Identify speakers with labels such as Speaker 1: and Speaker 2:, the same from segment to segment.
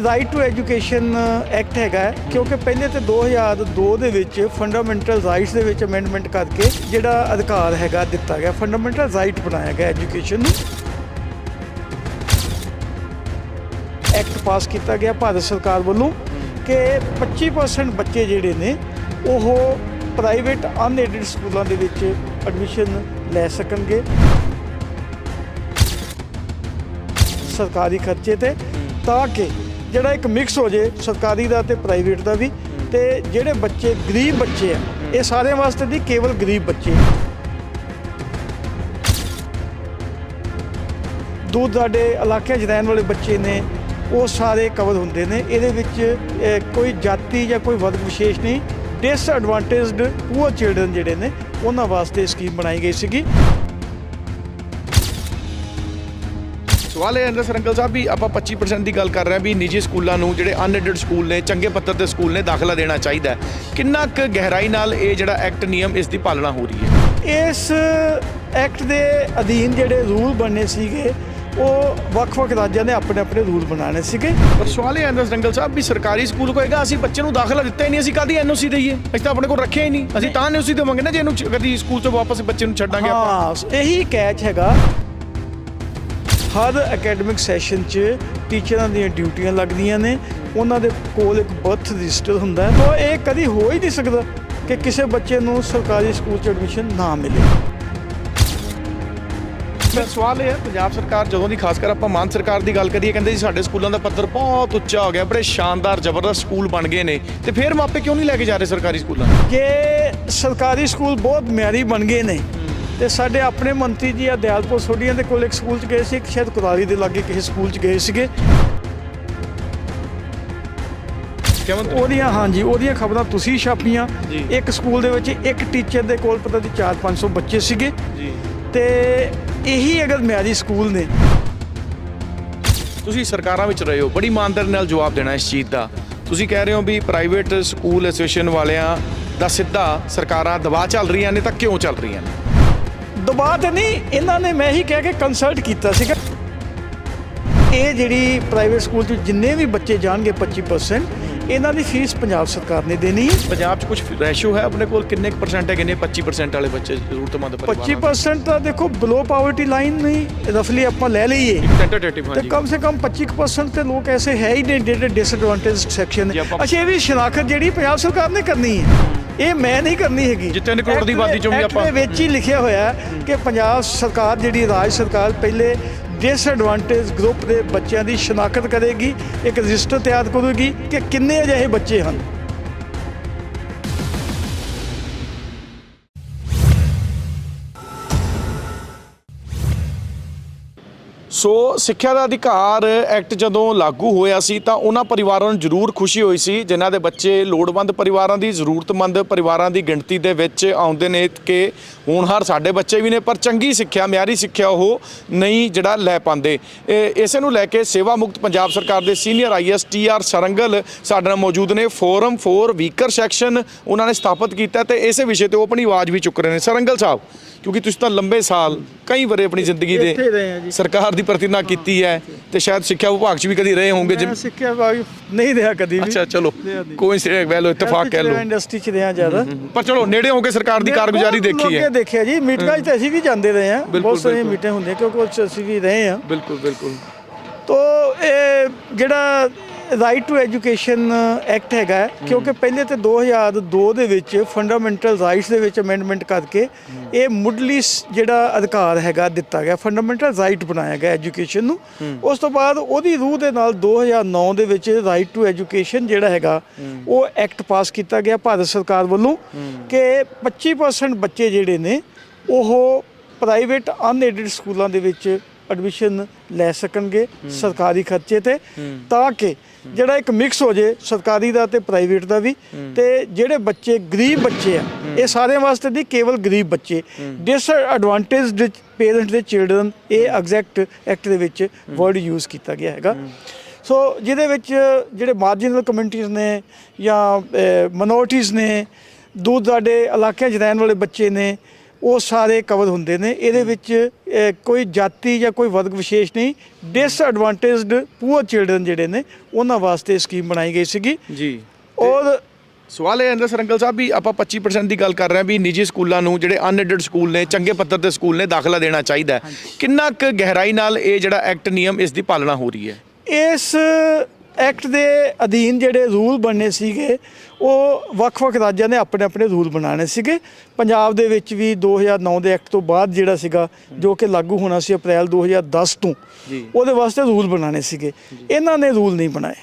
Speaker 1: Right to education act ਹੈਗਾ ਹੈ, ਕਿਉਂਕਿ ਪਹਿਲੇ ਤੇ 2002 ਦੇ ਵਿੱਚ ਫੰਡਾਮੈਂਟਲ ਰਾਈਟਸ ਦੇ ਵਿੱਚ ਅਮੈਂਡਮੈਂਟ ਕਰਕੇ ਜਿਹੜਾ ਅਧਿਕਾਰ ਹੈਗਾ ਦਿੱਤਾ ਗਿਆ ਫੰਡਾਮੈਂਟਲ ਰਾਈਟ ਬਣਾਇਆ ਗਿਆ ਐਜੂਕੇਸ਼ਨ ਨੂੰ। ਐਕਟ ਪਾਸ ਕੀਤਾ ਗਿਆ ਭਾਰਤ ਸਰਕਾਰ ਵੱਲੋਂ ਕਿ 25% ਬੱਚੇ ਜਿਹੜੇ ਨੇ ਉਹ ਪ੍ਰਾਈਵੇਟ ਅਨਏਡਡ ਸਕੂਲਾਂ ਦੇ ਵਿੱਚ ਐਡਮਿਸ਼ਨ ਲੈ ਸਕਣਗੇ। ਸਰਕਾਰੀ ਖਰਚੇ ਤੇ ਤਾਂ ਕਿ ਜਿਹੜਾ ਇੱਕ ਮਿਕਸ ਹੋ ਜੇ, ਸਰਕਾਰੀ ਦਾ ਤੇ ਪ੍ਰਾਈਵੇਟ ਦਾ ਵੀ, ਤੇ ਜਿਹੜੇ ਬੱਚੇ, ਗਰੀਬ ਬੱਚੇ ਆ, ਇਹ ਸਾਰਿਆਂ ਵਾਸਤੇ ਨਹੀਂ, ਕੇਵਲ ਗਰੀਬ ਬੱਚੇ ਦੂਰ ਸਾਡੇ ਇਲਾਕਿਆਂ 'ਚ ਰਹਿਣ ਵਾਲੇ ਬੱਚੇ ਨੇ, ਉਹ ਸਾਰੇ ਕਵਰ ਹੁੰਦੇ ਨੇ, ਇਹਦੇ ਵਿੱਚ ਕੋਈ ਜਾਤੀ ਜਾਂ ਕੋਈ ਵਰਗ ਵਿਸ਼ੇਸ਼ ਨਹੀਂ ਡਿਸਐਡਵਾਂਟੇਜਡ ਪੂਅਰ ਚਿਲਡਰਨ ਜਿਹੜੇ ਨੇ, ਉਹਨਾਂ ਵਾਸਤੇ ਸਕੀਮ ਬਣਾਈ ਗਈ ਸੀਗੀ।
Speaker 2: ਸਵਾਲ ਇਹ ਹੈ ਸਰੰਗਲ ਸਾਹਿਬ ਵੀ ਆਪਾਂ 25% ਦੀ ਗੱਲ ਕਰ ਰਹੇ ਹਾਂ ਵੀ ਨਿੱਜੀ ਸਕੂਲਾਂ ਨੂੰ ਜਿਹੜੇ ਅਨਐਡਡ ਸਕੂਲ ਨੇ ਚੰਗੇ ਪੱਧਰ ਦੇ ਸਕੂਲ ਨੇ ਦਾਖਲਾ ਦੇਣਾ ਚਾਹੀਦਾ। ਕਿੰਨਾ ਕੁ ਗਹਿਰਾਈ ਨਾਲ ਇਹ ਜਿਹੜਾ ਐਕਟ ਨਿਯਮ ਇਸ ਦੀ ਪਾਲਣਾ ਹੋ ਰਹੀ ਹੈ?
Speaker 1: ਇਸ ਐਕਟ ਦੇ ਅਧੀਨ ਜਿਹੜੇ ਰੂਲ ਬਣਨੇ ਸੀਗੇ ਉਹ ਵੱਖ-ਵੱਖ ਰਾਜਾਂ ਨੇ ਆਪਣੇ ਆਪਣੇ ਰੂਲ ਬਣਾਉਣੇ ਸੀਗੇ।
Speaker 2: ਪਰ ਸਵਾਲ ਇਹ ਹੈ ਸਰੰਗਲ ਸਾਹਿਬ ਵੀ ਸਰਕਾਰੀ ਸਕੂਲ ਕੋਏਗਾ ਅਸੀਂ ਬੱਚੇ ਨੂੰ ਦਾਖਲਾ ਦਿੱਤਾ ਹੀ ਨਹੀਂ ਅਸੀਂ ਕਾਦੀ ਐਨਓਸੀ ਦਈਏ? ਅਸੀਂ ਤਾਂ ਆਪਣੇ ਕੋਲ ਰੱਖਿਆ ਹੀ ਨਹੀਂ। ਅਸੀਂ ਤਾਂ ਐਨਓਸੀ ਦੇਵਾਂਗੇ ਨਾ ਜੇ ਇਹਨੂੰ ਕਦੀ ਸਕੂਲ ਤੋਂ ਵਾਪਸ ਬੱਚੇ ਨੂੰ ਛੱਡਾਂਗੇ ਆਪਾਂ।
Speaker 1: ਹਾਂ ਇਹੀ ਕੈਚ ਹੈਗਾ ਹਰ ਅਕੈਡਮਿਕ ਸੈਸ਼ਨ 'ਚ ਟੀਚਰਾਂ ਦੀਆਂ ਡਿਊਟੀਆਂ ਲੱਗਦੀਆਂ ਨੇ। ਉਹਨਾਂ ਦੇ ਕੋਲ ਇੱਕ ਬਰਥ ਰਜਿਸਟਰ ਹੁੰਦਾ ਹੈ। ਤਾਂ ਇਹ ਕਦੀ ਹੋ ਹੀ ਨਹੀਂ ਸਕਦਾ ਕਿ ਕਿਸੇ ਬੱਚੇ ਨੂੰ ਸਰਕਾਰੀ ਸਕੂਲ 'ਚ ਐਡਮਿਸ਼ਨ ਨਾ ਮਿਲੇ।
Speaker 2: ਪਰ ਸਵਾਲ ਇਹ ਹੈ ਪੰਜਾਬ ਸਰਕਾਰ ਜਦੋਂ ਦੀ ਖਾਸ ਕਰ ਆਪਾਂ ਮਾਨ ਸਰਕਾਰ ਦੀ ਗੱਲ ਕਰੀਏ ਕਹਿੰਦੇ ਜੀ ਸਾਡੇ ਸਕੂਲਾਂ ਦਾ ਪੱਧਰ ਬਹੁਤ ਉੱਚਾ ਹੋ ਗਿਆ ਬੜੇ ਸ਼ਾਨਦਾਰ ਜ਼ਬਰਦਸਤ ਸਕੂਲ ਬਣ ਗਏ ਨੇ। ਤੇ ਫਿਰ ਮਾਪੇ ਕਿਉਂ ਨਹੀਂ ਲੈ ਕੇ ਜਾ ਰਹੇ ਸਰਕਾਰੀ ਸਕੂਲਾਂ?
Speaker 1: ਕਿ ਸਰਕਾਰੀ ਸਕੂਲ ਬਹੁਤ ਮਿਆਰੀ ਬਣ ਗਏ ਨੇ। ਤੇ ਸਾਡੇ ਆਪਣੇ ਮੰਤਰੀ ਜੀ ਆ ਦਿਆਲਪੁਰ ਸੋਢੀਆਂ ਦੇ ਕੋਲ ਇੱਕ ਸਕੂਲ 'ਚ ਗਏ ਸੀ ਇੱਕ ਸ਼ਾਇਦ ਕੁਰਾਲੀ ਦੇ ਲਾਗੇ ਕਿਸੇ ਸਕੂਲ 'ਚ ਗਏ ਸੀਗੇ।
Speaker 2: ਕਿਵੇਂ
Speaker 1: ਉਹਦੀਆਂ ਹਾਂਜੀ ਉਹਦੀਆਂ ਖਬਰਾਂ ਤੁਸੀਂ ਛਾਪੀਆਂ। ਇੱਕ ਸਕੂਲ ਦੇ ਵਿੱਚ ਇੱਕ ਟੀਚਰ ਦੇ ਕੋਲ ਪਤਾ ਨਹੀਂ 4-500 ਬੱਚੇ ਸੀਗੇ।
Speaker 2: ਜੀ।
Speaker 1: ਤੇ ਇਹੀ ਅਗਰ ਮਿਆਰੀ ਸਕੂਲ ਨੇ।
Speaker 2: ਤੁਸੀਂ ਸਰਕਾਰਾਂ ਵਿੱਚ ਰਹੇ ਹੋ ਬੜੀ ਇਮਾਨਦਾਰੀ ਨਾਲ ਜਵਾਬ ਦੇਣਾ ਇਸ ਚੀਜ਼ ਦਾ। ਤੁਸੀਂ ਕਹਿ ਰਹੇ ਹੋ ਵੀ ਪ੍ਰਾਈਵੇਟ ਸਕੂਲ ਐਸੋਸੀਏਸ਼ਨ ਵਾਲਿਆਂ ਦਾ ਸਿੱਧਾ ਸਰਕਾਰਾਂ ਦਬਾਅ ਚੱਲ ਰਹੀਆਂ ਨੇ ਤਾਂ ਕਿਉਂ ਚੱਲ ਰਹੀਆਂ ਨੇ?
Speaker 1: ਦਬਾਅ ਤੇ ਨਹੀਂ ਇਹਨਾਂ ਨੇ ਮੈਂ ਹੀ ਕਹਿ ਕੇ ਕੰਸਲਟ ਕੀਤਾ ਸੀਗਾ ਇਹ ਜਿਹੜੀ ਪ੍ਰਾਈਵੇਟ ਸਕੂਲ 'ਚ ਜਿੰਨੇ ਵੀ ਬੱਚੇ ਜਾਣਗੇ 25% ਇਹਨਾਂ ਦੀ ਫੀਸ ਪੰਜਾਬ ਸਰਕਾਰ ਨੇ ਦੇਣੀ ਹੈ।
Speaker 2: ਪੰਜਾਬ 'ਚ ਕੁਝ ਰੇਸ਼ੋ ਹੈ ਆਪਣੇ ਕੋਲ? ਕਿੰਨੇ ਪਰਸੈਂਟ ਹੈਗੇ ਨੇ 25% ਵਾਲੇ ਬੱਚੇ ਜ਼ਰੂਰਤਮੰਦ ਪਰਿਵਾਰਾਂ
Speaker 1: 25% ਤਾਂ ਦੇਖੋ ਬਿਲੋ ਪਾਵਰਟੀ ਲਾਈਨ ਨਹੀਂ ਰਫਲੀ ਆਪਾਂ ਲੈ ਲਈਏ।
Speaker 2: ਟੈਂਟੇਟਿਵ
Speaker 1: ਤੇ ਕਮ ਸੇ ਕਮ 25% ਤੇ ਲੋਕ ਐਸੇ ਹੈ ਹੀ ਨੇ ਜਿਹੜੇ ਡਿਸਐਡਵਾਂਟੇਜ ਸੈਕਸ਼ਨ ਅੱਛਾ ਇਹ ਵੀ ਸ਼ਨਾਖਤ ਜਿਹੜੀ ਪੰਜਾਬ ਸਰਕਾਰ ਨੇ ਕਰਨੀ ਹੈ। ਇਹ ਮੈਂ ਨਹੀਂ ਕਰਨੀ ਹੈਗੀ।
Speaker 2: ਜਿੱਥੇ ਨੇ ਕਰੋੜ ਦੀ ਆਬਾਦੀ ਚੋਂ ਵੀ ਆਪਾਂ-
Speaker 1: ਦੇ ਵਿੱਚ ਹੀ ਲਿਖਿਆ ਹੋਇਆ ਕਿ ਪੰਜਾਬ ਸਰਕਾਰ ਜਿਹੜੀ ਰਾਜ ਸਰਕਾਰ ਪਹਿਲੇ ਡਿਸਐਡਵਾਂਟੇਜ ਗਰੁੱਪ ਦੇ ਬੱਚਿਆਂ ਦੀ ਸ਼ਨਾਖਤ ਕਰੇਗੀ ਇੱਕ ਰਜਿਸਟਰ ਤਿਆਰ ਕਰੇਗੀ ਕਿ ਕਿੰਨੇ ਅਜਿਹੇ ਬੱਚੇ ਹਨ।
Speaker 2: ਸੋ ਸਿੱਖਿਆ ਦਾ ਅਧਿਕਾਰ ਐਕਟ ਜਦੋਂ ਲਾਗੂ ਹੋਇਆ ਸੀ ਤਾਂ ਉਹਨਾਂ ਪਰਿਵਾਰਾਂ ਨੂੰ ਜ਼ਰੂਰ ਖੁਸ਼ੀ ਹੋਈ ਸੀ ਜਿਨ੍ਹਾਂ ਦੇ ਬੱਚੇ ਲੋੜਵੰਦ ਪਰਿਵਾਰਾਂ ਦੀ ਜ਼ਰੂਰਤਮੰਦ ਪਰਿਵਾਰਾਂ ਦੀ ਗਿਣਤੀ ਦੇ ਵਿੱਚ ਆਉਂਦੇ ਨੇ ਕਿ ਹੋਣਹਾਰ ਸਾਡੇ ਬੱਚੇ ਵੀ ਨੇ ਪਰ ਚੰਗੀ ਸਿੱਖਿਆ ਮਿਆਰੀ ਸਿੱਖਿਆ ਉਹ ਨਹੀਂ ਜਿਹੜਾ ਲੈ ਪਾਉਂਦੇ। ਇਹ- ਇਸੇ ਨੂੰ ਲੈ ਕੇ ਸੇਵਾ ਮੁਕਤ ਪੰਜਾਬ ਸਰਕਾਰ ਦੇ ਸੀਨੀਅਰ ਆਈਐਸ ਟੀਆਰ ਸਰੰਗਲ ਸਾਡੇ ਨਾਲ ਮੌਜੂਦ ਨੇ। ਫੋਰਮ ਫੋਰ ਵੀਕਰ ਸੈਕਸ਼ਨ ਉਹਨਾਂ ਨੇ ਸਥਾਪਿਤ ਕੀਤਾ ਤੇ ਇਸੇ ਵਿਸ਼ੇ ਤੇ ਉਹ ਆਪਣੀ ਆਵਾਜ਼ ਵੀ ਚੁੱਕ ਰਹੇ ਨੇ। ਸਰੰਗਲ ਸਾਹਿਬ ਕਿਉਂਕਿ ਤੁਸੀਂ ਤਾਂ ਲੰਬੇ ਸਾਲ ਕਈ ਵਰੇ ਆਪਣੀ ਜ਼ਿੰਦਗੀ ਦੇ। ਸਰਕਾਰ ਦੀ ਪ੍ਰਤੀਨਾ ਕੀਤੀ ਹੈ ਤੇ ਸ਼ਾਇਦ ਸਿੱਖਿਆ ਵਿਭਾਗ 'ਚ ਵੀ ਕਦੀ ਰਹੇ ਹੋਵੋਗੇ
Speaker 1: ਮੈਂ
Speaker 2: ਜਿਵੇਂ
Speaker 1: ਸਿੱਖਿਆ ਭਾਗ ਨਹੀਂ ਰਿਹਾ ਕਦੀ ਵੀ।
Speaker 2: ਅੱਛਾ ਚਲੋ। ਕੋਈ ਸਿਰੇ ਵੈਲੋ ਇਤਫਾਕ ਕਹਿ ਲਓ।
Speaker 1: ਇੰਡਸਟਰੀ 'ਚ ਰਿਹਾ ਜ਼ਿਆਦਾ।
Speaker 2: ਪਰ ਚਲੋ ਨੇੜੇ ਹੋ ਕੇ ਸਰਕਾਰ ਦੀ ਕਾਰਗੁਜ਼ਾਰੀ ਦੇਖੀ ਹੈ।
Speaker 1: ਦੇਖਿਆ ਜੀ। ਮੀਟਿੰਗਾਂ 'ਚ ਤਾਂ ਅਸੀਂ ਵੀ ਜਾਂਦੇ ਰਹੇ ਹਾਂ। ਬਹੁਤ ਸਾਰੀਆਂ। ਮੀਟਿੰਗ ਹੁੰਦੀਆਂ ਕਿਉਂਕਿ ਅਸੀਂ ਵੀ ਰਹੇ ਹਾਂ।
Speaker 2: ਬਿਲਕੁਲ ਬਿਲਕੁਲ।
Speaker 1: ਤੋ ਇਹ ਜਿਹੜਾ ਰਾਈਟ ਟੂ ਐਜੂਕੇਸ਼ਨ ਐਕਟ ਹੈਗਾ ਹੈ, ਕਿਉਂਕਿ ਪਹਿਲੇ ਤੇ 2002 ਦੇ ਵਿੱਚ ਫੰਡਾਮੈਂਟਲ ਰਾਈਟਸ ਦੇ ਵਿੱਚ ਅਮੈਂਡਮੈਂਟ ਕਰਕੇ ਇਹ ਮੁੱਢਲੀ ਸ- ਜਿਹੜਾ ਅਧਿਕਾਰ ਹੈਗਾ ਦਿੱਤਾ ਗਿਆ ਫੰਡਾਮੈਂਟਲ ਰਾਈਟ ਬਣਾਇਆ ਗਿਆ ਐਜੂਕੇਸ਼ਨ ਨੂੰ। ਉਸ ਤੋਂ ਬਾਅਦ ਉਹਦੀ ਰੂਹ ਦੇ ਨਾਲ 2009 ਦੇ ਵਿੱਚ ਰਾਈਟ ਟੂ ਐਜੂਕੇਸ਼ਨ ਜਿਹੜਾ ਹੈਗਾ ਉਹ ਐਕਟ ਪਾਸ ਕੀਤਾ ਗਿਆ ਭਾਰਤ ਸਰਕਾਰ ਵੱਲੋਂ ਕਿ 25% ਬੱਚੇ ਜਿਹੜੇ ਨੇ ਉਹ ਪ੍ਰਾਈਵੇਟ ਅਨਏਡਡ ਸਕੂਲਾਂ ਦੇ ਵਿੱਚ ਐਡਮਿਸ਼ਨ ਲੈ ਸਕਣਗੇ ਸਰਕਾਰੀ ਖਰਚੇ ਤੇ ਤਾਂ ਕਿ ਜਿਹੜਾ ਇੱਕ ਮਿਕਸ ਹੋ ਜੇ ਸਰਕਾਰੀ ਦਾ ਤੇ ਪ੍ਰਾਈਵੇਟ ਦਾ ਵੀ ਤੇ ਜਿਹੜੇ ਬੱਚੇ ਗਰੀਬ ਬੱਚੇ ਆ ਇਹ ਸਾਰਿਆਂ ਵਾਸਤੇ ਨਹੀਂ ਕੇਵਲ ਗਰੀਬ ਬੱਚੇ। ਡਿਸਐਡਵਾਂਟੇਜਡ ਪੇਰੈਂਟ ਦੇ ਚਿਲਡਰਨ ਇਹ ਐਗਜ਼ੈਕਟ ਐਕਟ ਦੇ ਵਿੱਚ ਵਰਡ ਯੂਜ਼ ਕੀਤਾ ਗਿਆ ਹੈਗਾ। ਸੋ ਜਿਹਦੇ ਵਿੱਚ ਜਿਹੜੇ ਮਾਰਜਨਲ ਕਮਿਊਨਿਟੀਜ਼ ਨੇ ਜਾਂ ਮਨੋਰਟੀਜ਼ ਨੇ ਦੂਰ ਸਾਡੇ ਇਲਾਕਿਆਂ 'ਚ ਰਹਿਣ ਵਾਲੇ ਬੱਚੇ ਨੇ ਉਹ ਸਾਰੇ ਕਵਰ ਹੁੰਦੇ ਨੇ। ਇਹਦੇ ਵਿੱਚ ਕੋਈ ਜਾਤੀ ਜਾਂ ਕੋਈ ਵਰਗ ਵਿਸ਼ੇਸ਼ ਨਹੀਂ ਡਿਸਐਡਵਾਂਟੇਜਡ ਪੂਅਰ ਚਿਲਡਰਨ ਜਿਹੜੇ ਨੇ ਉਹਨਾਂ ਵਾਸਤੇ ਸਕੀਮ ਬਣਾਈ ਗਈ ਸੀਗੀ।
Speaker 2: ਜੀ।
Speaker 1: ਔਰ
Speaker 2: ਸਵਾਲ ਇਹ ਅੰਦਰ ਸਰੰਗਲ ਸਾਹਿਬ ਵੀ ਆਪਾਂ 25% ਦੀ ਗੱਲ ਕਰ ਰਹੇ ਹਾਂ ਵੀ ਨਿੱਜੀ ਸਕੂਲਾਂ ਨੂੰ ਜਿਹੜੇ ਅਨਐਡਡ ਸਕੂਲ ਨੇ ਚੰਗੇ ਪੱਧਰ ਦੇ ਸਕੂਲ ਨੇ ਦਾਖਲਾ ਦੇਣਾ ਚਾਹੀਦਾ ਕਿੰਨਾ ਕੁ ਗਹਿਰਾਈ ਨਾਲ ਇਹ ਜਿਹੜਾ ਐਕਟ ਨਿਯਮ ਇਸ ਦੀ ਪਾਲਣਾ ਹੋ ਰਹੀ ਹੈ?
Speaker 1: ਇਸ ਐਕਟ ਦੇ ਅਧੀਨ ਜਿਹੜੇ ਰੂਲ ਬਣਨੇ ਸੀਗੇ ਉਹ ਵੱਖ-ਵੱਖ ਰਾਜਾਂ ਨੇ ਆਪਣੇ ਆਪਣੇ ਰੂਲ ਬਣਾਉਣੇ ਸੀਗੇ। ਪੰਜਾਬ ਦੇ ਵਿੱਚ ਵੀ 2009 ਦੇ ਐਕਟ ਤੋਂ ਬਾਅਦ ਜਿਹੜਾ ਸੀਗਾ ਜੋ ਕਿ ਲਾਗੂ ਹੋਣਾ ਸੀ ਅਪ੍ਰੈਲ 2010 ਤੋਂ। ਉਹਦੇ ਵਾਸਤੇ ਰੂਲ ਬਣਾਉਣੇ ਸੀਗੇ। ਇਹਨਾਂ ਨੇ ਰੂਲ ਨਹੀਂ ਬਣਾਏ।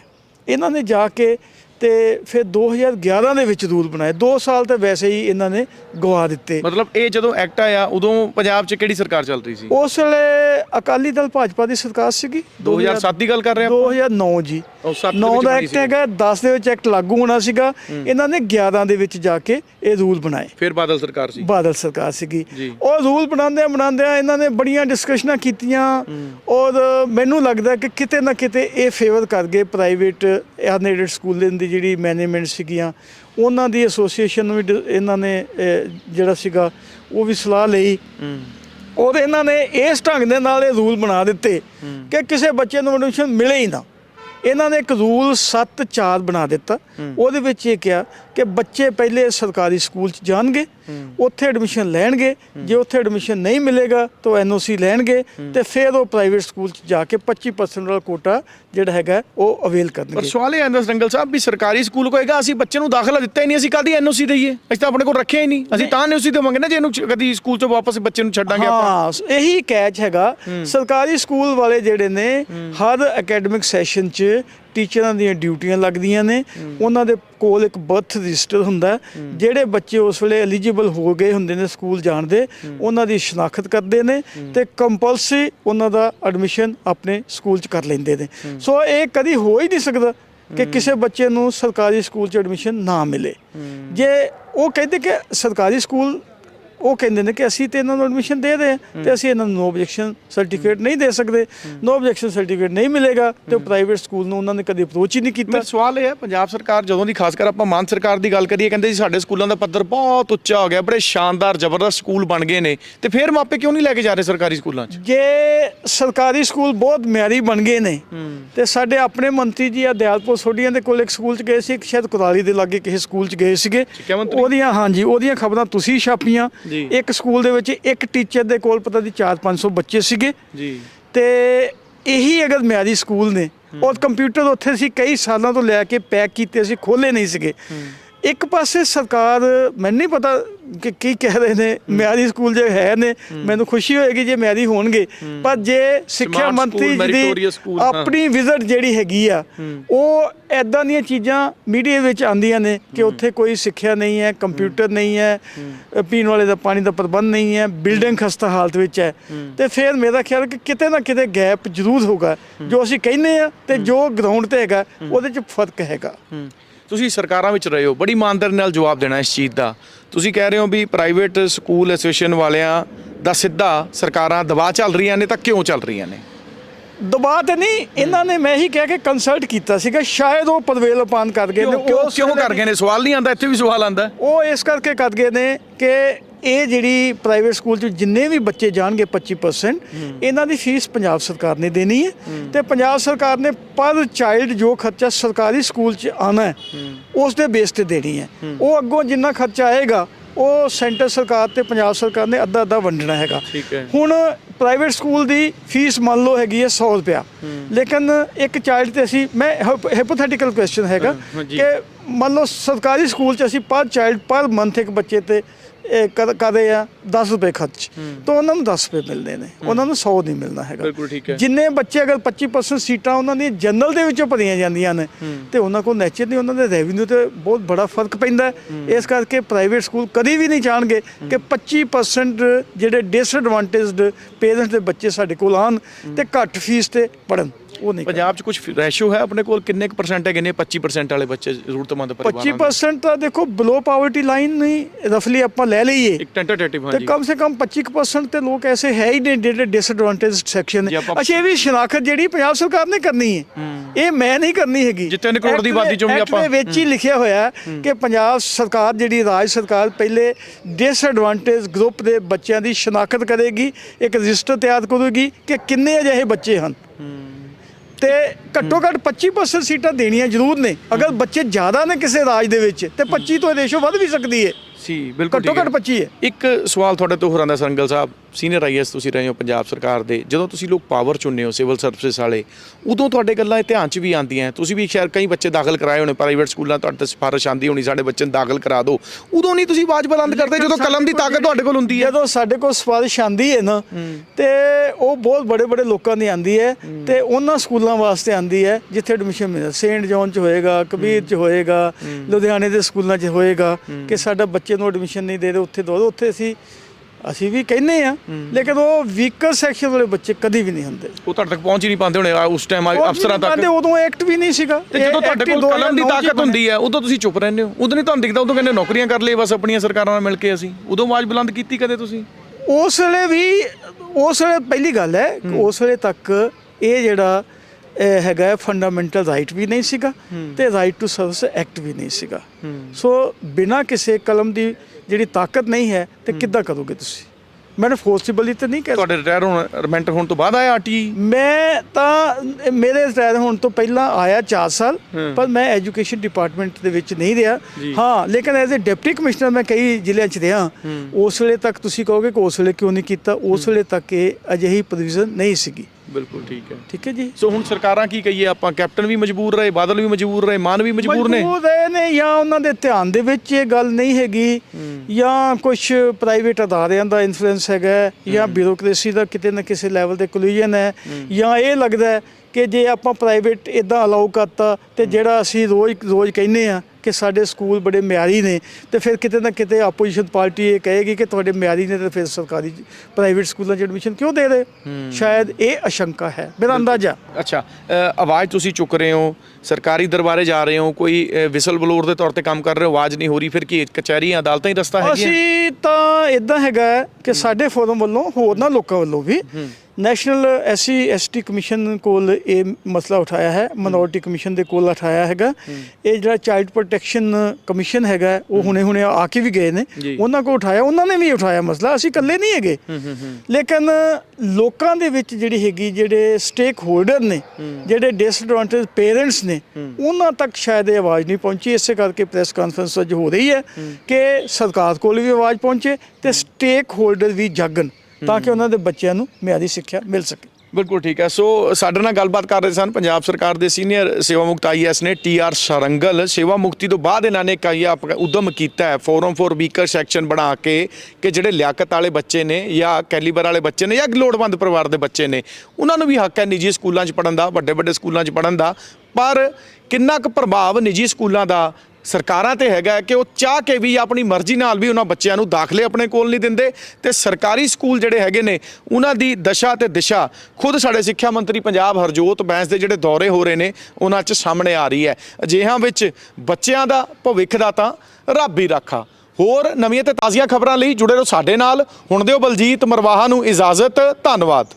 Speaker 1: ਇਹਨਾਂ ਨੇ ਜਾ ਕੇ ਤੇ ਫਿਰ 2011 ਦੇ ਵਿੱਚ ਰੂਲ ਬਣਾਏ। 2 ਸਾਲ ਤੇ ਵੈਸੇ ਹੀ ਇਹਨਾਂ ਨੇ ਗਵਾ ਦਿੱਤੇ।
Speaker 2: ਮਤਲਬ ਇਹ ਜਦੋਂ ਐਕਟ ਆਇਆ ਉਦੋਂ ਪੰਜਾਬ 'ਚ ਕਿਹੜੀ ਸਰਕਾਰ ਚੱਲ ਰਹੀ ਸੀ?
Speaker 1: ਉਸ ਵੇਲੇ ਅਕਾਲੀ ਦਲ ਭਾਜਪਾ ਦੀ ਸਰਕਾਰ ਸੀਗੀ।
Speaker 2: 2007 ਦੀ ਗੱਲ ਕਰ ਰਹੇ ਆਪਾਂ?
Speaker 1: 2009 ਜੀ।
Speaker 2: ਉਹ ਸੱਤ ਦੇ
Speaker 1: 9
Speaker 2: ਵਿੱਚ
Speaker 1: ਦਾ ਐਕਟ। ਹੈਗਾ 10 ਦੇ ਵਿੱਚ ਐਕਟ ਲਾਗੂ ਹੋਣਾ ਸੀਗਾ। ਇਹਨਾਂ ਨੇ 11 ਦੇ ਵਿੱਚ ਜਾ ਕੇ ਇਹ ਰੂਲ ਬਣਾਏ।
Speaker 2: ਫਿਰ ਬਾਦਲ ਸਰਕਾਰ ਸੀ।
Speaker 1: ਬਾਦਲ ਸਰਕਾਰ ਸੀਗੀ। ਉਹ ਰੂਲ ਬਣਾਉਂਦੇ ਬਣਾਉਂਦੇ ਇਹਨਾਂ ਨੇ ਬੜੀਆਂ ਡਿਸਕਸ਼ਨਾਂ ਕੀਤੀਆਂ। ਔਰ ਮੈਨੂੰ ਲੱਗਦਾ ਕਿ ਕਿਤੇ ਨਾ ਕਿਤੇ ਇਹ ਫੇਵਰ ਕਰ ਗਏ ਪ੍ਰਾਈਵੇਟ ਅਨਏਡਡ ਸਕੂਲਾਂ ਦੀ ਜਿਹੜੀ ਮੈਨੇਜਮੈਂਟ ਸੀਗੀਆਂ ਉਹਨਾਂ ਦੀ ਐਸੋਸੀਏਸ਼ਨ ਨੂੰ ਵੀ ਇਹਨਾਂ ਨੇ ਜਿਹੜਾ ਸੀਗਾ ਉਹ ਵੀ ਸਲਾਹ ਲਈ। ਔਰ ਇਹਨਾਂ ਨੇ ਇਸ ਢੰਗ ਦੇ ਨਾਲ ਇਹ ਰੂਲ ਬਣਾ ਦਿੱਤੇ ਕਿ ਕਿਸੇ ਬੱਚੇ ਨੂੰ ਐਡਮਿਸ਼ਨ ਮਿਲੇ ਹੀ ਨਾ। ਇਹਨਾਂ ਨੇ ਇੱਕ ਰੂਲ 7-4 ਬਣਾ ਦਿੱਤਾ। ਉਹਦੇ ਵਿੱਚ ਇਹ ਕਿਹਾ ਕਿ ਬੱਚੇ ਪਹਿਲੇ ਸਰਕਾਰੀ ਸਕੂਲ ਚ ਜਾਣਗੇ ਉੱਥੇ ਐਡਮਿਸ਼ਨ ਲੈਣਗੇ ਜੇ ਉੱਥੇ ਐਡਮਿਸ਼ਨ ਨਹੀਂ ਮਿਲੇਗਾ ਤਾਂ ਐਨਓਸੀ ਲੈਣਗੇ ਤੇ ਫਿਰ ਉਹ ਪ੍ਰਾਈਵੇਟ ਸਕੂਲ ਚ ਜਾ ਕੇ 25% ਵਾਲਾ ਕੋਟਾ ਜਿਹੜਾ ਹੈਗਾ ਉਹ ਅਵੇਲ
Speaker 2: ਪਰ
Speaker 1: ਕਰਨਗੇ
Speaker 2: ਸਵਾਲ ਇਹ ਆਂਦਾ ਸਰੰਗਲ ਸਾਹਿਬ ਵੀ ਸਰਕਾਰੀ ਸਕੂਲ ਕੋਏਗਾ ਅਸੀਂ ਬੱਚੇ ਨੂੰ ਦਾਖਲਾ ਦਿੱਤਾ ਹੀ ਨਹੀਂ ਅਸੀਂ ਕਾਦੀ ਐਨਓਸੀ ਦਈਏ? ਅਸੀਂ ਤਾਂ ਆਪਣੇ ਕੋਲ ਰੱਖਿਆ ਹੀ ਨਹੀਂ। ਅਸੀਂ ਤਾਂ ਐਨਓਸੀ ਦੇਵਾਂਗੇ ਨਾ ਜੇ ਇਹਨੂੰ ਕਦੀ ਸਕੂਲ ਤੋਂ ਵਾਪਸ ਬੱਚੇ ਨੂੰ ਛੱਡਾਂਗੇ ਆਪਾਂ।
Speaker 1: ਹਾਂ ਇਹੀ ਕੈਚ ਹੈਗਾ। ਸਰਕਾਰੀ ਸਕੂਲ ਵਾਲੇ ਜਿਹੜੇ ਨੇ ਹਰ ਅਕੈਡਮਿਕ ਸੈਸ਼ਨ 'ਚ ਟੀਚਰਾਂ ਦੀਆਂ ਡਿਊਟੀਆਂ ਲੱਗਦੀਆਂ ਨੇ। ਉਹਨਾਂ ਦੇ ਕੋਲ ਇੱਕ ਬਰਥ ਰਜਿਸਟਰ ਹੁੰਦਾ। ਜਿਹੜੇ ਬੱਚੇ ਉਸ ਵੇਲੇ ਐਲੀਜੀਬਲ ਹੋ ਗਏ ਹੁੰਦੇ ਨੇ ਸਕੂਲ ਜਾਣ ਦੇ ਉਹਨਾਂ ਦੀ ਸ਼ਨਾਖਤ ਕਰਦੇ ਨੇ ਤੇ ਕੰਪਲਸਰੀ ਉਹਨਾਂ ਦਾ ਐਡਮਿਸ਼ਨ ਆਪਣੇ ਸਕੂਲ 'ਚ ਕਰ ਲੈਂਦੇ ਨੇ। ਸੋ ਇਹ ਕਦੀ ਹੋ ਹੀ ਨਹੀਂ ਸਕਦਾ ਕਿ ਕਿਸੇ ਬੱਚੇ ਨੂੰ ਸਰਕਾਰੀ ਸਕੂਲ 'ਚ ਐਡਮਿਸ਼ਨ ਨਾ ਮਿਲੇ। ਜੇ ਉਹ ਕਹਿੰਦੇ ਕਿ ਸਰਕਾਰੀ ਸਕੂਲ ਉਹ ਕਹਿੰਦੇ ਨੇ ਕਿ ਅਸੀਂ ਤੇ ਇਹਨਾਂ ਨੂੰ ਐਡਮਿਸ਼ਨ ਦੇ ਹਾਂ ਤੇ ਅਸੀਂ ਇਹਨਾਂ ਨੂੰ ਨੋ ਆਬਜੈਕਸ਼ਨ ਸਰਟੀਫਿਕੇਟ ਨਹੀਂ ਦੇ ਸਕਦੇ। ਨੋ ਆਬਜੈਕਸ਼ਨ ਸਰਟੀਫਿਕੇਟ ਨਹੀਂ ਮਿਲੇਗਾ ਤੇ ਪ੍ਰਾਈਵੇਟ ਸਕੂਲ ਨੂੰ ਉਹਨਾਂ ਨੇ ਕਦੇ ਅਪਰੋਚ ਹੀ ਨਹੀਂ ਕੀਤਾ।
Speaker 2: ਮੇਰਾ ਸਵਾਲ ਇਹ ਹੈ ਪੰਜਾਬ ਸਰਕਾਰ ਜਦੋਂ ਦੀ ਖਾਸ ਕਰ ਆਪਾਂ ਮਾਨ ਸਰਕਾਰ ਦੀ ਗੱਲ ਕਰੀਏ ਕਹਿੰਦੇ ਜੀ ਸਾਡੇ ਸਕੂਲਾਂ ਦਾ ਪੱਧਰ ਬਹੁਤ ਉੱਚਾ ਹੋ ਗਿਆ ਬੜੇ ਸ਼ਾਨਦਾਰ ਜ਼ਬਰਦਸਤ ਸਕੂਲ ਬਣ ਗਏ ਨੇ ਤੇ ਫਿਰ ਮਾਪੇ ਕਿਉਂ ਨਹੀਂ ਲੈ ਕੇ ਜਾ ਰਹੇ ਸਰਕਾਰੀ ਸਕੂਲਾਂ 'ਚ?
Speaker 1: ਜੇ ਸਰਕਾਰੀ ਸਕੂਲ ਬਹੁਤ ਮਿਆਰੀ ਬਣ ਗਏ ਨੇ ਤੇ ਸਾਡੇ ਆਪਣੇ ਮੰਤਰੀ ਜੀ ਆ ਦਿਆਲਪੁਰ ਸੋਢੀਆਂ ਦੇ ਕੋਲ ਇੱਕ ਸਕੂਲ ਚ ਗਏ ਸੀ ਇੱਕ ਸ਼ਾਇਦ ਕੁਰਾਲੀ ਦੇ ਲਾਗੇ ਕਿਸੇ ਸਕੂਲ ਚ ਗਏ ਸੀਗੇ। ਉਹਦੀਆਂ ਹਾਂਜੀ ਉਹਦੀਆਂ ਖਬਰਾਂ ਤੁਸੀਂ ਛਾਪੀਆਂ। ਇੱਕ ਸਕੂਲ ਦੇ ਵਿੱਚ ਇੱਕ ਟੀਚਰ ਦੇ ਕੋਲ ਪਤਾ ਦੀ 4-500 ਬੱਚੇ ਸੀਗੇ।
Speaker 2: ਜੀ।
Speaker 1: ਤੇ ਇਹੀ ਅਗਰ ਮਿਆਰੀ ਸਕੂਲ ਨੇ ਔਰ ਕੰਪਿਊਟਰ ਉੱਥੇ ਸੀ ਕਈ ਸਾਲਾਂ ਤੋਂ ਲੈ ਕੇ ਪੈਕ ਕੀਤੇ ਸੀ ਖੋਲੇ ਨਹੀਂ ਸੀਗੇ। ਇੱਕ ਪਾਸੇ ਸਰਕਾਰ ਮੈਨੂੰ ਨਹੀਂ ਪਤਾ ਕਿ ਕੀ ਕਹਿ ਰਹੇ ਨੇ ਮਿਆਰੀ ਸਕੂਲ ਜੇ ਹੈ ਨੇ ਮੈਨੂੰ ਖੁਸ਼ੀ ਹੋਏਗੀ ਜੇ ਮਿਆਰੀ ਹੋਣਗੇ। ਪਰ ਜੇ ਸਿੱਖਿਆ ਮੰਤਰੀ ਜੀ ਦੀ। ਆਪਣੀ ਵਿਜ਼ਿਟ ਜਿਹੜੀ ਹੈਗੀ ਆ ਉਹ ਐਦਾਂ ਦੀਆਂ ਚੀਜ਼ਾਂ ਮੀਡੀਆ ਵਿੱਚ ਆਉਂਦੀਆਂ ਨੇ ਕਿ ਉੱਥੇ ਕੋਈ ਸਿੱਖਿਆ ਨਹੀਂ ਹੈ ਕੰਪਿਊਟਰ ਨਹੀਂ ਹੈ ਪੀਣ ਵਾਲੇ ਦਾ ਪਾਣੀ ਦਾ ਪ੍ਰਬੰਧ ਨਹੀਂ ਹੈ ਬਿਲਡਿੰਗ ਖਸਤਾ ਹਾਲਤ ਵਿੱਚ ਹੈ। ਤੇ ਫਿਰ ਮੇਰਾ ਖਿਆਲ ਕਿ ਕਿਤੇ ਨਾ ਕਿਤੇ ਗੈਪ ਜ਼ਰੂਰ ਹੋਗਾ ਜੋ ਅਸੀਂ ਕਹਿੰਦੇ ਆ ਤੇ ਜੋ ਗਰਾਊਂਡ ਤੇ ਹੈਗਾ ਉਹਦੇ 'ਚ ਫ਼ਰਕ ਹੈਗਾ।
Speaker 2: ਤੁਸੀਂ ਸਰਕਾਰਾਂ ਵਿੱਚ ਰਹੇ ਹੋ ਬੜੀ ਇਮਾਨਦਾਰੀ ਨਾਲ ਜਵਾਬ ਦੇਣਾ ਇਸ ਚੀਜ਼ ਦਾ। ਤੁਸੀਂ ਕਹਿ ਰਹੇ ਹੋ ਵੀ ਪ੍ਰਾਈਵੇਟ ਸਕੂਲ ਐਸੋਸੀਏਸ਼ਨ ਵਾਲਿਆਂ ਦਾ ਸਿੱਧਾ ਸਰਕਾਰਾਂ ਦਬਾਅ ਚੱਲ ਰਹੀਆਂ ਨੇ ਤਾਂ ਕਿਉਂ ਚੱਲ ਰਹੀਆਂ ਨੇ?
Speaker 1: ਦਬਾਅ ਤੇ ਨਹੀਂ ਇਹਨਾਂ ਨੇ ਮੈਂ ਹੀ ਕਹਿ ਕੇ ਕੰਸਲਟ ਕੀਤਾ ਸੀਗਾ ਸ਼ਾਇਦ ਉਹ ਪਰਵੇਲ ਪਾਨ ਕਰ ਗਏ ਨੇ
Speaker 2: ਕਿਉਂ ਕਰ ਗਏ ਨੇ? ਸਵਾਲ ਨਹੀਂ ਆਂਦਾ ਇੱਥੇ ਵੀ ਸਵਾਲ ਆਂਦਾ
Speaker 1: ਉਹ ਇਸ ਕਰਕੇ ਕਰ ਗਏ ਨੇ ਕਿ ਇਹ ਜਿਹੜੀ ਪ੍ਰਾਈਵੇਟ ਸਕੂਲ ਚ ਜਿੰਨੇ ਵੀ ਬੱਚੇ ਜਾਣਗੇ 25% ਇਹਨਾਂ ਦੀ ਫੀਸ ਪੰਜਾਬ ਸਰਕਾਰ ਨੇ ਦੇਣੀ ਹੈ। ਤੇ ਪੰਜਾਬ ਸਰਕਾਰ ਨੇ ਪਰ ਚਾਈਲਡ ਜੋ ਖਰਚਾ ਸਰਕਾਰੀ ਸਕੂਲ ਚ ਆਣਾ ਹੈ ਉਸ ਦੇ ਬੇਸ ਤੇ ਦੇਣੀ ਹੈ। ਉਹ ਅੱਗੋਂ ਜਿੰਨਾ ਖਰਚਾ ਆਏਗਾ ਉਹ ਸੈਂਟਰ ਸਰਕਾਰ ਤੇ ਪੰਜਾਬ ਸਰਕਾਰ ਨੇ ਅੱਧਾ ਅੱਧਾ ਵੰਡਣਾ ਹੈਗਾ। ਹੁਣ ਪ੍ਰਾਈਵੇਟ ਸਕੂਲ ਦੀ ਫੀਸ ਮੰਨ ਲਓ ਹੈਗੀ ਹੈ 100 ਰੁਪਿਆ ਲੇਕਿਨ ਇੱਕ ਚਾਈਲਡ ਤੇ ਅਸੀਂ ਮੈਂ ਹਾਈਪੋਥੈਟੀਕਲ ਕੁਐਸਚਨ ਹੈਗਾ। ਕਿ ਮੰਨ ਲਓ ਸਰਕਾਰੀ ਸਕੂਲ ਚ ਅਸੀਂ ਪਰ ਚਾਈਲਡ ਪਰ ਮੰਥ ਇੱਕ ਬੱਚੇ ਤੇ ਇਹ ਕਰ- ਕਰਦੇ ਆ? 10 ਰੁਪਏ ਖਰਚ। ਤਾਂ ਉਹਨਾਂ ਨੂੰ 10 ਰੁਪਏ ਮਿਲਦੇ ਨੇ। ਉਹਨਾਂ ਨੂੰ 100 ਨਹੀਂ ਮਿਲਣਾ ਹੈਗਾ।
Speaker 2: ਬਿਲਕੁਲ ਠੀਕ ਹੈ।
Speaker 1: ਜਿੰਨੇ ਬੱਚੇ ਅਗਰ 25% ਸੀਟਾਂ ਉਹਨਾਂ ਦੀਆਂ ਜਨਰਲ ਦੇ ਵਿੱਚੋਂ ਭਰੀਆਂ ਜਾਂਦੀਆਂ ਨੇ ਤੇ ਉਹਨਾਂ ਕੋਲ ਨੈਚੁਰਲੀ ਉਹਨਾਂ ਦੇ ਰੈਵਨਿਊ ਤੇ ਬਹੁਤ ਬੜਾ ਫ਼ਰਕ ਪੈਂਦਾ। ਇਸ ਕਰਕੇ ਪ੍ਰਾਈਵੇਟ ਸਕੂਲ ਕਦੀ ਵੀ ਨਹੀਂ ਚਾਹਣਗੇ ਕਿ 25% ਜਿਹੜੇ ਡਿਸਐਡਵਾਂਟੇਜਡ ਪੇਰੈਂਟਸ ਦੇ ਬੱਚੇ ਸਾਡੇ ਕੋਲ ਆਣ ਤੇ ਘੱਟ ਫੀਸ ਤੇ ਪੜਨ ਉਹ ਨਹੀਂ
Speaker 2: ਪੰਜਾਬ 'ਚ ਕੁਝ ਰੇਸ਼ੋ ਹੈ ਆਪਣੇ ਕੋਲ? ਕਿੰਨੇ ਕੁ ਪਰਸੈਂਟ ਹੈਗੇ ਨੇ? 25% ਵਾਲੇ ਬੱਚੇ ਜ਼ਰੂਰਤਮੰਦ ਪਰਿਵਾਰਾਂ ਦੇ
Speaker 1: 25% ਤਾਂ ਦੇਖੋ ਬਿਲੋ ਪਾਵਰਟੀ ਲਾਈਨ ਨਹੀਂ ਰਫਲੀ ਆਪਾਂ ਲੈ ਲਈਏ।
Speaker 2: ਇੱਕ ਟੈਂਟੇਟਿਵ
Speaker 1: ਤੇ
Speaker 2: ਹਾਂਜੀ।
Speaker 1: ਕਮ ਸੇ ਕਮ 25% ਤੇ ਲੋਕ ਐਸੇ ਹੈ ਹੀ ਨੇ ਜਿਹੜੇ ਡਿਸਐਡਵਾਂਟੇਜ ਸੈਕਸ਼ਨ ਨੇ। ਅੱਛਾ ਇਹ ਵੀ ਸ਼ਨਾਖਤ ਜਿਹੜੀ ਪੰਜਾਬ ਸਰਕਾਰ ਨੇ ਕਰਨੀ ਹੈ। ਇਹ ਮੈਂ ਨਹੀਂ ਕਰਨੀ ਹੈਗੀ।
Speaker 2: ਜਿੱਥੇ ਤਿੰਨ ਕਰੋੜ ਦੀ ਆਬਾਦੀ ਚੋਂ ਵੀ ਆਪਾਂ-
Speaker 1: ਵਿੱਚ ਹੀ ਲਿਖਿਆ ਹੋਇਆ ਹੈ ਕਿ ਪੰਜਾਬ ਸਰਕਾਰ ਜਿਹੜੀ ਰਾਜ ਸਰਕਾਰ ਪਹਿਲੇ ਡਿਸਐਡਵਾਂਟੇਜ ਗਰੁੱਪ ਦੇ ਬੱਚਿਆਂ ਦੀ ਸ਼ਨਾਖਤ ਕਰੇਗੀ ਇੱਕ ਰਜਿਸਟਰ ਤਿਆਰ ਕਰੇਗੀ ਕਿ ਕਿੰਨੇ ਅਜਿਹੇ ਬੱਚੇ ਹਨ। ਤੇ ਘੱਟੋ ਘੱਟ 25% ਸੀਟਾਂ ਦੇਣੀਆਂ ਜ਼ਰੂਰ ਨੇ। ਅਗਰ ਬੱਚੇ ਜ਼ਿਆਦਾ ਨੇ ਕਿਸੇ ਰਾਜ ਦੇ ਵਿੱਚ, ਤੇ 25 ਤੋਂ ਇਹ ਰੇਸ਼ੋ ਵੱਧ ਵੀ ਸਕਦੀ ਹੈ
Speaker 2: ਸੀ ਬਿਲਕੁਲ
Speaker 1: ਘੱਟੋ
Speaker 2: ਠੀਕ ਹੈ।
Speaker 1: ਘੱਟ 25 ਹੈ।
Speaker 2: ਇੱਕ ਸਵਾਲ ਤੁਹਾਡੇ ਤੋਂ ਹੋਰਾਂ ਦਾ ਸੰਗਲ ਸਾਹਿਬ ਸੀਨੀਅਰ ਆਈਐਸ ਤੁਸੀਂ ਰਹੇ ਹੋ ਪੰਜਾਬ ਸਰਕਾਰ ਦੇ। ਜਦੋਂ ਤੁਸੀਂ ਲੋਕ ਪਾਵਰ ਚੁਣਨੇ ਹੋ ਸਿਵਲ ਸਰਵਿਸ ਵਾਲੇ ਉਦੋਂ ਤੁਹਾਡੇ ਗੱਲਾਂ ਇਹ ਧਿਆਨ 'ਚ ਵੀ ਆਉਂਦੀਆਂ ਤੁਸੀਂ ਵੀ ਸ਼ਾਇਦ ਕਈ ਬੱਚੇ ਦਾਖਲ ਕਰਾਏ ਹੋਣੇ ਪ੍ਰਾਈਵੇਟ ਸਕੂਲਾਂ ਤੁਹਾਡੇ ਤੇ ਸਿਫਾਰਿਸ਼ ਆਉਂਦੀ ਹੋਣੀ ਸਾਡੇ ਬੱਚੇ ਨੂੰ ਦਾਖਲ ਕਰਾ ਦਿਓ। ਉਦੋਂ ਨਹੀਂ ਤੁਸੀਂ ਆਵਾਜ਼ ਬੁਲੰਦ ਕਰਦੇ ਜਦੋਂ ਕਲਮ ਦੀ ਤਾਕਤ ਤੁਹਾਡੇ ਕੋਲ ਹੁੰਦੀ ਹੈ।
Speaker 1: ਜਦੋਂ ਸਾਡੇ ਕੋਲ ਸਿਫਾਰਿਸ਼ ਆਂਦੀ ਹੈ ਨਾ ਤੇ ਉਹ ਬਹੁਤ ਬੜੇ ਬੜੇ ਲੋਕਾਂ ਦੀ ਆਂਦੀ ਹੈ ਤੇ ਉਹਨਾਂ ਸਕੂਲਾਂ ਵਾਸਤੇ ਆਂਦੀ ਹੈ ਜਿੱਥੇ ਐਡਮਿਸ਼ਨ ਮਿਲਦਾ। ਸੇਂਟ ਜੌਨ ਚ ਹੋਏਗਾ ਕਬੀਰ ਚ ਹੋਏਗਾ ਲੁਧਿਆਣੇ ਦੇ ਸਕੂਲਾਂ ਚ ਹੋਏਗਾ ਕਿ ਸਾਡਾ ਬੱਚੇ ਨੂੰ ਐਡਮਿਸ਼ਨ ਨਹੀਂ ਦੇ ਰਹੇ ਉੱਥੇ ਦੋ ਉੱਥੇ ਅਸੀਂ ਅਸੀਂ ਵੀ ਕਹਿੰਨੇ ਆ ਲੇਕਿਨ ਉਹ ਵੀਕਰ ਸੈਕਸ਼ਨ ਵਾਲੇ ਬੱਚੇ ਕਦੀ ਵੀ ਨਹੀਂ ਹੁੰਦੇ।
Speaker 2: ਉਹ ਤੁਹਾਡੇ ਤੱਕ ਪਹੁੰਚ ਹੀ ਨਹੀਂ ਪਾਉਂਦੇ ਹੋਣੇ ਉਸ ਟਾਈਮ ਅਫਸਰਾਂ ਤੱਕ
Speaker 1: ਪਾਉਂਦੇ, ਉਦੋਂ ਐਕਟ ਵੀ ਨਹੀਂ ਸੀਗਾ।
Speaker 2: ਤੇ ਜਦੋਂ ਤੁਹਾਡੇ ਕੋਲ ਕਲਮ ਦੀ
Speaker 1: 2009 ਚ
Speaker 2: ਤਾਕਤ। ਹੁੰਦੀ ਹੈ ਉਦੋਂ ਤੁਸੀਂ ਚੁੱਪ ਰਹਿੰਦੇ ਹੋ। ਉਦੋਂ ਨਹੀਂ ਤੁਹਾਨੂੰ ਦਿਖਦਾ ਉਦੋਂ ਕਹਿੰਦੇ ਨੌਕਰੀਆਂ ਕਰ ਲਈ ਬਸ ਆਪਣੀਆਂ ਸਰਕਾਰਾਂ ਨਾਲ ਮਿਲ ਕੇ ਅਸੀਂ। ਉਦੋਂ ਆਵਾਜ਼ ਬੁਲੰਦ ਕੀਤੀ ਕਦੇ ਤੁਸੀਂ?
Speaker 1: ਉਸ ਵੇਲੇ ਵੀ ਉਸ ਵੇਲੇ ਪਹਿਲੀ ਗੱਲ ਹੈ। ਉਸ ਵੇਲੇ ਤੱਕ ਇਹ ਜਿਹੜਾ ਹੈਗਾ ਫੰਡਾਮੈਂਟਲ ਰਾਈਟ ਵੀ ਨਹੀਂ ਸੀਗਾ ਤੇ ਰਾਈਟ ਟੂ ਸਰਵਿਸ ਐਕਟ ਵੀ ਨਹੀਂ ਸੀਗਾ। ਸੋ ਬਿਨਾ ਕਿਸੇ ਕਲਮ ਦੀ ਜਿਹੜੀ ਤਾਕਤ ਨਹੀਂ ਹੈ ਤੇ ਕਿੱਦਾਂ ਕਰੋਗੇ ਤੁਸੀਂ? ਮੈਂ ਫੋਰਸੀਬਲੀ ਤੇ ਨਹੀਂ ਕਹਿ
Speaker 2: ਤੁਹਾਡੇ ਰਿਟਾਇਰ ਹੋਣ ਰਿਟਾਇਰਮੈਂਟ ਹੋਣ ਤੋਂ ਬਾਅਦ ਆਇਆ ਆਰਟੀ
Speaker 1: ਮੈਂ ਤਾਂ ਮੇਰੇ ਰਿਟਾਇਰ ਹੋਣ ਤੋਂ ਪਹਿਲਾਂ ਆਇਆ 4 ਸਾਲ ਪਰ ਮੈਂ ਐਜੂਕੇਸ਼ਨ ਡਿਪਾਰਟਮੈਂਟ ਦੇ ਵਿੱਚ ਨਹੀਂ ਰਿਹਾ। ਹਾਂ ਲੇਕਿਨ ਐਜ਼ ਅ ਡਿਪਟੀ ਕਮਿਸ਼ਨਰ ਮੈਂ ਕਈ ਜ਼ਿਲ੍ਹਿਆਂ 'ਚ ਰਿਹਾ। ਉਸ ਵੇਲੇ ਤੱਕ ਤੁਸੀਂ ਕਹੋਗੇ ਕਿ ਉਸ ਵੇਲੇ ਕਿਉਂ ਨਹੀਂ ਕੀਤਾ? ਉਸ ਵੇਲੇ ਤੱਕ ਇਹ ਅਜਿਹੀ ਪ੍ਰੋਵੀਜ਼ਨ ਨਹੀਂ ਸੀਗੀ।
Speaker 2: ਬਿਲਕੁਲ ਠੀਕ ਹੈ।
Speaker 1: ਠੀਕ ਹੈ ਜੀ।
Speaker 2: ਸੋ ਹੁਣ ਸਰਕਾਰਾਂ ਕੀ ਕਹੀਏ ਆਪਾਂ ਕੈਪਟਨ ਵੀ ਮਜਬੂਰ ਰਹੇ ਬਾਦਲ ਵੀ ਮਜਬੂਰ ਰਹੇ ਮਾਨ ਵੀ ਮਜਬੂਰ ਨੇ।
Speaker 1: ਮਜਬੂਰ ਰਹੇ ਨੇ ਜਾਂ ਉਹਨਾਂ ਦੇ ਧਿਆਨ ਦੇ ਵਿੱਚ ਇਹ ਗੱਲ ਨਹੀਂ ਹੈਗੀ ਜਾਂ ਕੁਝ ਪ੍ਰਾਈਵੇਟ ਅਦਾਰਿਆਂ ਦਾ ਇਨਫਲੂਐਂਸ ਹੈਗਾ ਜਾਂ ਬਿਊਰੋਕ੍ਰੇਸੀ ਦਾ ਕਿਤੇ ਨਾ ਕਿਸੇ ਲੈਵਲ ਤੇ ਕੋਲੀਜਨ ਹੈ ਜਾਂ ਇਹ ਲੱਗਦਾ ਕਿ ਜੇ ਆਪਾਂ ਪ੍ਰਾਈਵੇਟ ਇਦਾਂ ਅਲਾਉ ਕਰਤਾ ਤੇ ਜਿਹੜਾ ਅਸੀਂ ਰੋਜ਼ ਰੋਜ਼ ਕਹਿੰਨੇ ਆ ਕਿ ਸਾਡੇ ਸਕੂਲ ਬੜੇ ਮਿਆਰੀ ਨੇ ਤੇ ਫਿਰ ਕਿਤੇ ਨਾ ਕਿਤੇ ਆਪੋਜੀਸ਼ਨ ਪਾਰਟੀ ਇਹ ਕਹੇਗੀ ਕਿ ਤੁਹਾਡੇ ਮਿਆਰੀ ਨੇ ਤੇ ਫਿਰ ਸਰਕਾਰੀ ਪ੍ਰਾਈਵੇਟ ਸਕੂਲਾਂ 'ਚ ਐਡਮਿਸ਼ਨ ਕਿਉਂ ਦੇ ਰਹੇ? ਸ਼ਾਇਦ ਇਹ ਅਸ਼ੰਕਾ ਹੈ ਮੇਰਾ ਅੰਦਾਜ਼ਾ।
Speaker 2: ਅੱਛਾ ਆਵਾਜ਼ ਤੁਸੀਂ ਚੁੱਕ ਰਹੇ ਹੋ ਸਰਕਾਰੀ ਦਰਬਾਰੇ ਜਾ ਰਹੇ ਹੋ ਕੋਈ ਵਿਸਲ ਬਲੋਰ ਦੇ ਤੌਰ ਤੇ ਕੰਮ ਕਰ ਰਹੇ ਹੋ ਆਵਾਜ਼ ਨਹੀਂ ਹੋ ਰਹੀ ਫਿਰ ਕੀ ਕਚਹਿਰੀਆਂ ਅਦਾਲਤਾਂ ਹੀ ਰਸਤਾ ਹੈਗੀਆਂ?
Speaker 1: ਅਸੀਂ ਤਾਂ ਇਦਾਂ ਹੈਗਾ ਹੈ ਕਿ ਸਾਡੇ ਫੋਰਮ ਵੱਲੋਂ ਹੋਰਨਾਂ ਲੋਕਾਂ ਵੱਲੋਂ ਵੀ ਨੈਸ਼ਨਲ ਐਸਸੀ ਐਸਟੀ ਕਮਿਸ਼ਨ ਕੋਲ ਇਹ ਮਸਲਾ ਉਠਾਇਆ ਹੈ ਮਿਨੋਰਟੀ ਕਮਿਸ਼ਨ ਦੇ ਕੋਲ ਉਠਾਇਆ ਹੈਗਾ। ਇਹ ਜਿਹੜਾ ਚਾਈਲਡ ਪ੍ਰੋਟੈਕਸ਼ਨ ਕਮਿਸ਼ਨ ਹੈਗਾ ਉਹ ਹੁਣੇ ਹੁਣੇ ਆ ਕੇ ਵੀ ਗਏ ਨੇ। ਉਹਨਾਂ ਕੋਲ ਉਠਾਇਆ ਉਹਨਾਂ ਨੇ ਵੀ ਉਠਾਇਆ ਮਸਲਾ। ਅਸੀਂ ਇਕੱਲੇ ਨਹੀਂ ਹੈਗੇ। ਲੇਕਿਨ ਲੋਕਾਂ ਦੇ ਵਿੱਚ ਜਿਹੜੀ ਹੈਗੀ ਜਿਹੜੇ ਸਟੇਕ ਹੋਲਡਰ ਨੇ ਜਿਹੜੇ ਡਿਸਐਡਵਾਂਟੇਜ ਪੇਰੈਂਟਸ ਨੇ ਉਹਨਾਂ ਤੱਕ ਸ਼ਾਇਦ ਇਹ ਆਵਾਜ਼ ਨਹੀਂ ਪਹੁੰਚੀ। ਇਸੇ ਕਰਕੇ ਪ੍ਰੈਸ ਕਾਨਫਰੰਸ ਅੱਜ ਹੋ ਰਹੀ ਹੈ ਕਿ ਸਰਕਾਰ ਕੋਲ ਵੀ ਆਵਾਜ਼ ਪਹੁੰਚੇ ਤੇ ਸਟੇਕ ਹੋਲਡਰ ਵੀ ਜਾਗਣ। ਤਾਂ ਕਿ ਉਹਨਾਂ ਦੇ ਬੱਚਿਆਂ ਨੂੰ ਮਿਆਰੀ ਸਿੱਖਿਆ ਮਿਲ ਸਕੇ।
Speaker 2: ਬਿਲਕੁਲ ਠੀਕ ਹੈ। ਸੋ ਸਾਡੇ ਨਾਲ ਗੱਲਬਾਤ ਕਰ ਰਹੇ ਸਨ ਪੰਜਾਬ ਸਰਕਾਰ ਦੇ ਸੀਨੀਅਰ ਸੇਵਾ ਮੁਕਤ ਆਈਐਸ ਨੇ ਟੀ ਆਰ ਸ਼ਰੰਗਲ। ਸੇਵਾ ਮੁਕਤੀ ਤੋਂ ਬਾਅਦ ਇਹਨਾਂ ਨੇ ਕਈ ਆਪਣਾ ਉਦਮ ਕੀਤਾ ਹੈ, ਫੋਰਮ ਫੋਰ ਵੀਕਰ ਸੈਕਸ਼ਨ ਬਣਾ ਕੇ ਕਿ ਜਿਹੜੇ ਲਿਆਕਤ ਵਾਲੇ ਬੱਚੇ ਨੇ ਜਾਂ ਕੈਲੀਬਰ ਵਾਲੇ ਬੱਚੇ ਨੇ ਜਾਂ ਲੋੜਵੰਦ ਪਰਿਵਾਰ ਦੇ ਬੱਚੇ ਨੇ, ਉਹਨਾਂ ਨੂੰ ਵੀ ਹੱਕ ਹੈ ਨਿੱਜੀ ਸਕੂਲਾਂ 'ਚ ਪੜਨ ਦਾ, ਵੱਡੇ ਵੱਡੇ ਸਕੂਲਾਂ 'ਚ ਪੜਨ ਦਾ। ਪਰ ਕਿੰਨਾ ਕੁ ਪ੍ਰਭਾਵ ਨਿੱਜੀ ਸਕੂਲਾਂ ਦਾ ਸਰਕਾਰਾਂ ਤੇ ਹੈਗਾ ਕਿ ਉਹ ਚਾਹ ਕੇ ਵੀ ਆਪਣੀ ਮਰਜ਼ੀ ਨਾਲ ਵੀ ਉਹਨਾਂ ਬੱਚਿਆਂ ਨੂੰ ਦਾਖਲੇ ਆਪਣੇ ਕੋਲ ਨਹੀਂ ਦਿੰਦੇ ਤੇ ਸਰਕਾਰੀ ਸਕੂਲ ਜਿਹੜੇ ਹੈਗੇ ਨੇ, ਉਹਨਾਂ ਦੀ ਦਸ਼ਾ ਤੇ ਦਿਸ਼ਾ ਖੁਦ ਸਾਡੇ ਸਿੱਖਿਆ ਮੰਤਰੀ ਪੰਜਾਬ ਹਰਜੋਤ ਬੈਂਸ ਦੇ ਜਿਹੜੇ ਦੌਰੇ ਹੋ ਰਹੇ ਨੇ, ਉਹਨਾਂ 'ਚ ਸਾਹਮਣੇ ਆ ਰਹੀ ਹੈ। ਅਜਿਹਾ ਵਿੱਚ ਬੱਚਿਆਂ ਦਾ ਭਵਿੱਖ ਦਾ ਤਾਂ ਰੱਬ ਹੀ ਰੱਖਾ। ਹੋਰ ਨਵੀਆਂ ਤੇ ਤਾਜ਼ੀਆਂ ਖਬਰਾਂ ਲਈ ਜੁੜੇ ਰਹੋ ਸਾਡੇ ਨਾਲ। ਹੁਣ ਦਿਓ ਬਲਜੀਤ ਮਰਵਾਹਾ ਨੂੰ ਇਜਾਜ਼ਤ, ਧੰਨਵਾਦ।